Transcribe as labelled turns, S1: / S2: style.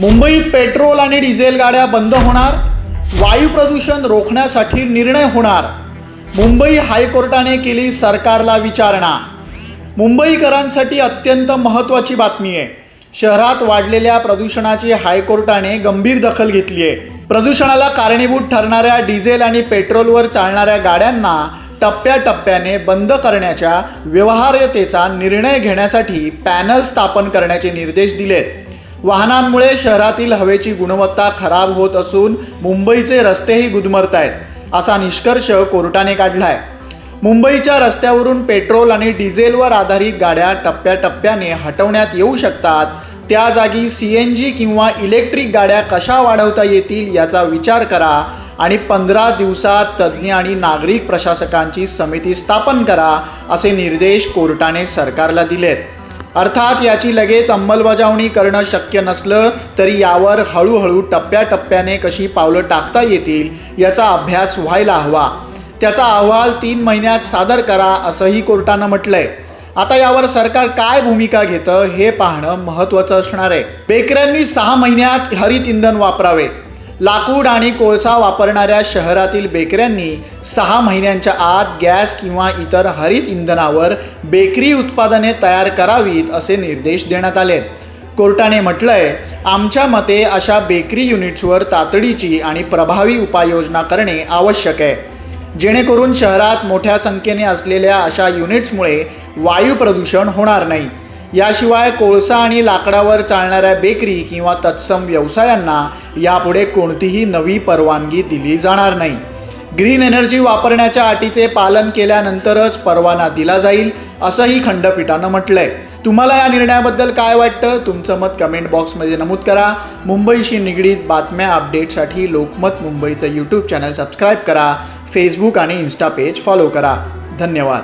S1: मुंबईत पेट्रोल आणि डिझेल गाड्या बंद होणार वायू प्रदूषण रोखण्यासाठी निर्णय होणार. मुंबई हायकोर्टाने केली सरकारला विचारणा. मुंबईकरांसाठी अत्यंत महत्त्वाची बातमी आहे. शहरात वाढलेल्या प्रदूषणाची हायकोर्टाने गंभीर दखल घेतली आहे. प्रदूषणाला कारणीभूत ठरणाऱ्या डिझेल आणि पेट्रोलवर चालणाऱ्या गाड्यांना टप्प्याटप्प्याने बंद करण्याच्या व्यवहार्यतेचा निर्णय घेण्यासाठी पॅनल स्थापन करण्याचे निर्देश दिलेत. वाहनांमुळे शहरातील हवेची गुणवत्ता खराब होत असून मुंबईचे रस्तेही गुदमरत आहेत असा निष्कर्ष कोर्टाने काढलाय. मुंबईच्या रस्त्यावरून पेट्रोल आणि डिझेलवर आधारित गाड्या टप्प्याटप्प्याने हटवण्यात येऊ शकतात. त्या जागी सी एन जी किंवा इलेक्ट्रिक गाड्या कशा वाढवता येतील याचा विचार करा आणि पंधरा दिवसात तज्ज्ञ आणि नागरिक प्रशासकांची समिती स्थापन करा असे निर्देश कोर्टाने सरकारला दिलेत. अर्थात याची लगेच अंमलबजावणी करणं शक्य नसलं तरी यावर हळूहळू टप्प्याटप्प्याने कशी पावलं टाकता येतील याचा अभ्यास व्हायला हवा. त्याचा अहवाल तीन महिन्यात सादर करा असंही कोर्टानं म्हटलंय. आता यावर सरकार काय भूमिका घेतं हे पाहणं महत्त्वाचं असणार आहे. बेकऱ्यांनी सहा महिन्यात हरित इंधन वापरावे. लाकूड आणि कोळसा वापरणाऱ्या शहरातील बेकऱ्यांनी सहा महिन्यांच्या आत गॅस किंवा इतर हरित इंधनावर बेकरी उत्पादने तयार करावीत असे निर्देश देण्यात आलेत कोर्टाने म्हटलंय आमच्या मते अशा बेकरी युनिट्सवर तातडीची आणि प्रभावी उपाययोजना करणे आवश्यक आहे. जेणेकरून शहरात मोठ्या संख्येने असलेल्या अशा युनिट्समुळे वायू प्रदूषण होणार नाही. याशिवाय कोळसा आणि लाकडावर चालणाऱ्या बेकरी किंवा तत्सम व्यवसायांना यापुढे कोणतीही नवी परवानगी दिली जाणार नाही. ग्रीन एनर्जी वापरण्याच्या अटीचे पालन केल्यानंतरच परवाना दिला जाईल असंही खंडपीठानं म्हटलंय. तुम्हाला या निर्णयाबद्दल काय वाटतं? तुमचं मत कमेंट बॉक्समध्ये नमूद करा. मुंबईशी निगडीत बातम्या अपडेटसाठी लोकमत मुंबईचं यूट्यूब चॅनल सबस्क्राईब करा. फेसबुक आणि इन्स्टा पेज फॉलो करा. धन्यवाद.